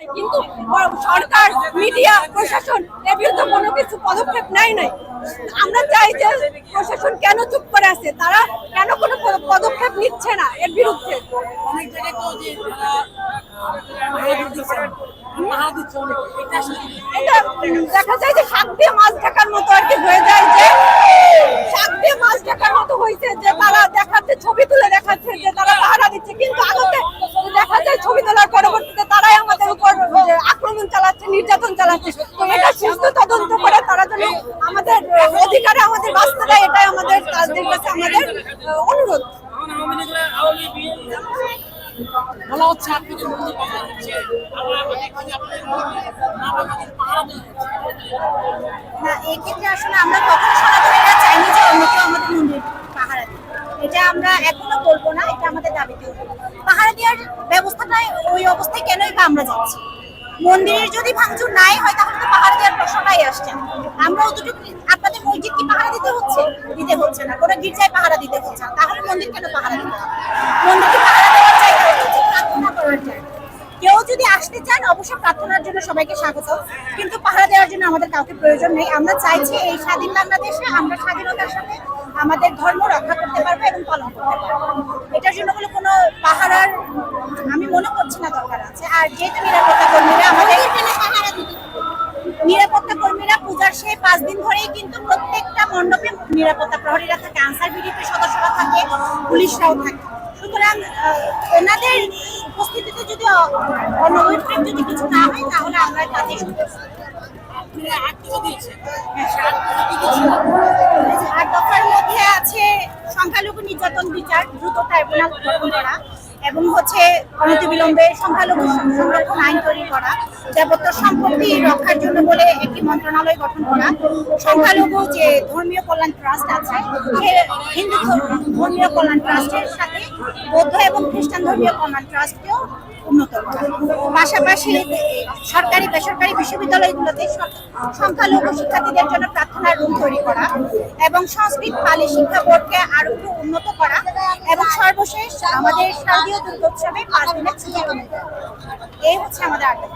কিন্তু সরকার মিডিয়া প্রশাসন এর বিরুদ্ধে কোনো কিছু পদক্ষেপ নেয় নাই। আমরা চাই যে প্রশাসন কেন চুপ করে আছে? তারা কেন কোনো পদক্ষেপ নিচ্ছে না এর বিরুদ্ধে? অনেক জায়গায় তো যে এটা দেখা যায় যে শাক দিয়ে মাছ ঢাকার মতো আর কি হয়ে যায় যে শাক দিয়ে মাছ ঢাকার মতো হয়েছে যে তারা দেখাচ্ছে ছবি তুলে দেখাচ্ছে যে তারা পাহারা দিচ্ছে। কিন্তু আদতে দেখা যায় ছবি তোলার পরবর্তীতে তারাই আমাদের উপর যে আক্রমণ চালাচ্ছে নির্যাতন চালাচ্ছে। তো এটা সুস্থ তদন্ত করে তারা যেন আমাদের অধিকারে আমাদের বাঁচতে দেয় এটাই আমাদের তাদের কাছে আমাদের অনুরোধ। বলা হচ্ছে আপনাদের মন্দির আবার আপনাদের না বাঙালির পাহারা না এক্ষেত্রে আসলে আমরা কখনো সনাতনীরা চাইনি যে অন্য কেউ আমাদের মন্দির পাহারা এটা আমরা এখনও বলব না এটা আমাদের দাবি করব পাহারা দেওয়ার ব্যবস্থাটাই ওই অবস্থায় কেনই বা আমরা যাচ্ছি? মন্দিরের যদি ভাঙচুর নাই হয়, তাহলে তো পাহারা দেওয়ার প্রশ্নটাই আসছে। আমরা অতটুকু আপনাদের মসজিদ কি পাহারা দিতে হচ্ছে? দিতে হচ্ছে না। কোনো গির্জায় পাহারা দিতে হচ্ছে না। তাহলে মন্দির কেন পাহারা দিতে মন্দিরকে পাহারা দেওয়ার জায়গা হচ্ছে প্রার্থনা করার জায়গা কেউ যদি আসতে চান, অবশ্যই প্রার্থনার জন্য সবাইকে স্বাগত। কিন্তু পাহারা দেওয়ার জন্য আমাদের কাউকে প্রয়োজন নেই। আমরা চাইছি এই স্বাধীন বাংলাদেশে আমরা স্বাধীনতার সাথে আমাদের ধর্ম রক্ষা করতে পারব এবং পালন করতে পারব। এটার জন্য কোনো পাহারার আমি মনে করছি না দরকার আছে। আর যেহেতু নিরাপত্তা কর্মীরা আমাদের এখানে পাহারা দিতে নিরাপত্তা কর্মীরা পূজার সেই পাঁচ দিন ধরেই কিন্তু প্রত্যেকটা মণ্ডপে নিরাপত্তা প্রহরীরা থাকে, আনসার বিডিপি সদস্যরা থাকে, পুলিশরাও থাকে। সুতরাং ওনাদের উপস্থিতিতে যদি অ- অনৈতিক যদি কিছু না হয়, তাহলে আমরা আপনারা আট দফার মধ্যে আছে সংখ্যালঘু নির্যাতন বিচার, দ্রুত ট্রাইব্যুনাল গঠন করা। এবং হচ্ছে অনতিবিলম্বে সংখ্যালঘু সংরক্ষণ আইন তৈরি করা দেবত্ব সম্পত্তি রক্ষার জন্য বলে একটি মন্ত্রণালয় গঠন করা। সংখ্যালঘু যে ধর্মীয় কল্যাণ ট্রাস্ট আছে, সে হিন্দু ধর্ম- ধর্মীয় কল্যাণ ট্রাস্টের সাথে বৌদ্ধ এবং খ্রিস্টান ধর্মীয় কল্যাণ ট্রাস্টকেও উন্নত পাশাপাশি সরকারি, বেসরকারি বিশ্ববিদ্যালয়গুলোতে সংখ্যালঘু শিক্ষার্থীদের জন্য প্রার্থনা রুম তৈরি করা এবং সংস্কৃত পালি শিক্ষা বোর্ডকে আরও একটু উন্নত করা। সর্বশেষ আমাদের শারদীয় দুর্গোৎসবে পাঁচ দিনের ছুটি। এই হচ্ছে আমাদের আড্ডা।